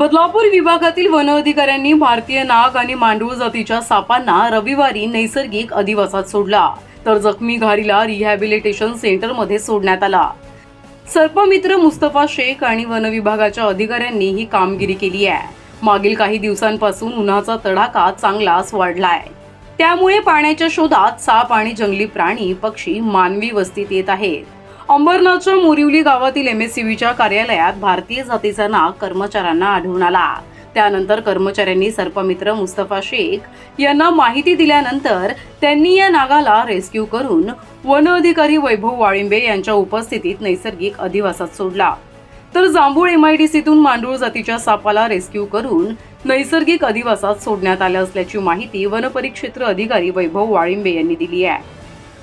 बदलापूर विभागातील वन अधिकाऱ्यांनी भारतीय नाग आणि मांडूळ जातीच्या सापांना रविवारी नैसर्गिक अधिवासात सोडला तर जखमी घारीला रिहॅबिलिटेशन सेंटरमध्ये सोडण्यात आला. सर्पमित्र मुस्तफा शेख आणि वन विभागाच्या अधिकाऱ्यांनी ही कामगिरी केली आहे. मागील काही दिवसांपासून उन्हाचा तडाखा चांगलाच वाढलाय. त्यामुळे पाण्याच्या शोधात साप आणि जंगली प्राणी पक्षी मानवी वस्तीत येत आहेत. अंबरनाथच्या मोरिवली गावातील एम एस कार्यालयात भारतीय जातीचा नाग कर्मचाऱ्यांना आढळून आला. त्यानंतर कर्मचाऱ्यांनी सर्पमित्र मुस्तफा शेख यांना माहिती दिल्यानंतर त्यांनी या नागाला रेस्क्यू करून वन अधिकारी वैभव वाळिंबे यांच्या उपस्थितीत नैसर्गिक अधिवासात सोडला. तर जांभूळ एमआयडीसीतून मांडूळ जातीच्या सापाला रेस्क्यू करून नैसर्गिक अधिवासात सोडण्यात आलं असल्याची माहिती वनपरिक्षेत्र अधिकारी वैभव वाळिंबे यांनी दिली आहे.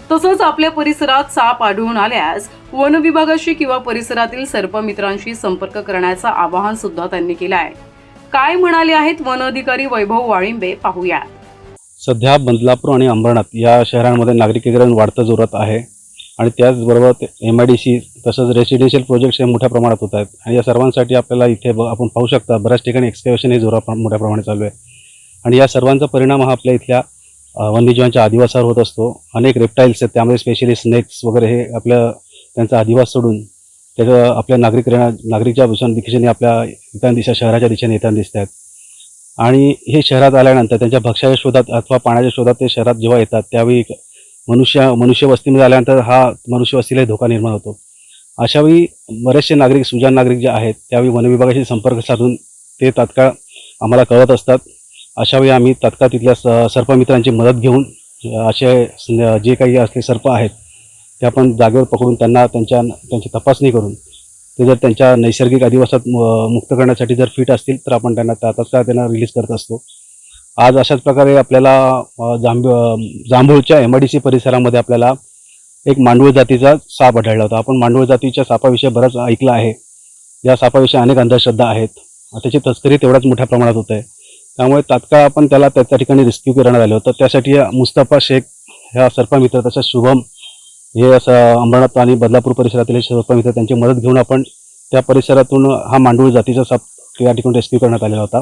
तसंच आपल्या परिसरात साप आढळून आल्यास वन विभागाशी किंवा परिसरातील सर्पमित्रांशी संपर्क करण्याचं आवाहन सुद्धा त्यांनी केलं आहे. काय म्हणाले आहेत वन अधिकारी वैभव वाळिंबे पाहूया सध्या बदलापूर आणि अंबरनाथ या शहरांमध्ये नागरिकीकरण वाढतं जोरात आहे आणि त्याचबरोबर एम आय डी सी तसंच रेसिडेन्शियल प्रोजेक्ट्स हे मोठ्या प्रमाणात होत आहेत. आणि या सर्वांसाठी आपल्याला इथे ब आपण पाहू शकता बऱ्याच ठिकाणी एक्सकॅवेशन हे जोरा मोठ्या प्रमाणात चालू आहे. आणि या सर्वांचा परिणाम हा आपल्या इथल्या वन्यजीवांच्या अधिवासावर होत असतो. अनेक रेप्टाईल्स आहेत. त्यामध्ये स्पेशली स्नेक्स वगैरे हे आपल्या त्यांचा अधिवास सोडून त्याचं आपल्या नागरिक नागरिकच्या दिशेने आपल्या इतर दिशा शहराच्या दिशेने येताना दिसत आहेत आणि हे शहरात आल्यानंतर त्यांच्या भक्ष्याच्या शोधात अथवा पाण्याच्या शोधात ते शहरात जेव्हा येतात त्यावेळी मनुष्य मनुष्य वस्तीमध्ये आल्यानंतर हा मनुष्य वस्तीलाही धोका निर्माण होतो. अशावेळी बरेचसे नागरिक सुजान नागरिक जे आहेत त्यावेळी वनविभागाशी संपर्क साधून ते तात्काळ आम्हाला कळत असतात. अशावेळी आम्ही तात्काळ तिथल्या स सर्पमित्रांची मदत घेऊन असे जे काही असले सर्प आहेत ते आपण जागेवर पकडून त्यांना त्यांच्या त्यांची तपासणी करून ते जर त्यांच्या नैसर्गिक अधिवासात मुक्त करण्यासाठी जर फिट असतील तर आपण त्यांना ता- तात्काळ त्यांना रिलीज करत असतो. आज अशाच प्रकारे आपल्याला जांब जांभूळच्या एम आय डी सी परिसरामध्ये आपल्याला एक मांडूळ जातीचा साप आढळला होता. आपण मांडूळ जातीच्या सापाविषयी बरंच ऐकलं आहे. या सापाविषयी अनेक अंधश्रद्धा आहेत. त्याची तस्करी तेवढ्याच मोठ्या प्रमाणात होत आहे. त्यामुळे तात्काळ आपण त्याला त्या त्या ठिकाणी रेस्क्यू करण्यात आलं होतं. त्यासाठी मुस्ताफा मुस्तफा शेख ह्या सर्पमित्र तसेच शुभम हे असं अंबरनाथ आणि बदलापूर परिसरातील सर्पा मित्र त्यांची मदत घेऊन आपण त्या परिसरातून हा मांडूळ जातीचा साप या ठिकाणी रेस्क्यू करण्यात आलेला होता.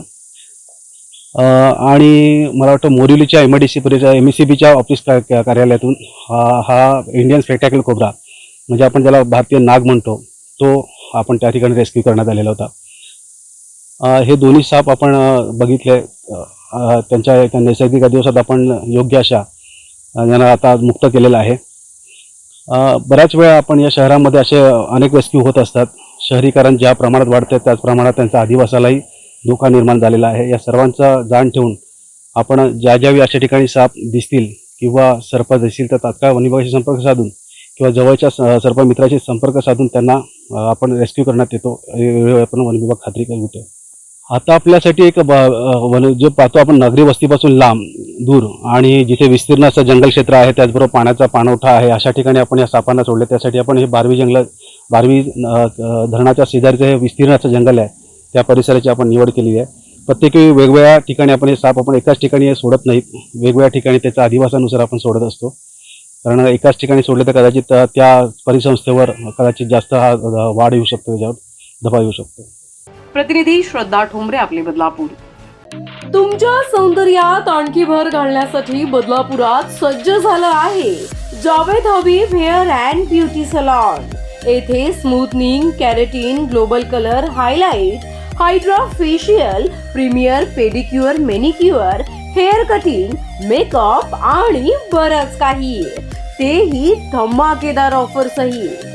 आणि मला वाटतं मोरिवलीच्या एम आय डी सी परिसर एम ई सी बीच्या ऑफिस कार्यालयातून हा इंडियन स्पेक्टॅकल कोबरा म्हणजे आपण ज्याला भारतीय नाग म्हणतो तो आपण त्या ठिकाणी रेस्क्यू करण्यात आलेला होता. हे दोन्ही साप आपण बघितले त्यांच्या एका नैसर्गिक दिवसात आपण योग्य अशा यांना आता मुक्त केलेलं आहे. बऱ्याच वेळा आपण या शहरामध्ये असे अनेक रेस्क्यू होत असतात. शहरीकरण ज्या प्रमाणात वाढते त्याच प्रमाणात त्यांचा आदिवासालाही धोका निर्माण झालेला आहे. या सर्वांचा जाण ठेवून आपण ज्या ज्यावेळी अशा ठिकाणी साप दिसतील किंवा सर्प दिसतील तर तात्काळ वनविभागाशी संपर्क साधून किंवा जवळच्या सर्प सर्पमित्राशी संपर्क साधून त्यांना आपण रेस्क्यू करण्यात येतो. वेळोवेळी आपण वनविभाग खात्री करतो आता आपल्यासाठी एक ब- वन जे पाहतो आपण नगरी वस्तीपासून लांब दूर आणि जिथे विस्तीर्ण असं जंगल क्षेत्र आहे त्याचबरोबर पाण्याचा पाणवठा आहे अशा ठिकाणी आपण या सापांना सोडले. त्यासाठी आपण हे बारवी जंगल बारवी धरणाच्या शेजारीचं हे विस्तीर्ण असं जंगल आहे. त्या परिसराची आपण निवड केली आहे. प्रत्येक वेगवेगळ्या ठिकाणी आपण हे साप आपण एकाच ठिकाणी हे सोडत नाहीत. वेगवेगळ्या ठिकाणी त्याच्या अधिवासानुसार आपण सोडत असतो. कारण एकाच ठिकाणी सोडले तर कदाचित त्या परिसंस्थेवर कदाचित जास्त हा वाढ येऊ शकतो त्याच्यावर दबाव येऊ शकतो. प्रतिनिधी श्रद्धा ठोंबरे आपले बदलापूर. तुमच्या सौंदर्यात आणखी भर घालण्यासाठी बदलापुरात सज्ज झालं आहे Javed Habib hair and beauty salon. येथे smoothening keratin global colour highlight hydra facial premier pedicure manicure hair cutting makeup आणि बरंच काही. तेही धमाकेदार ऑफर सहित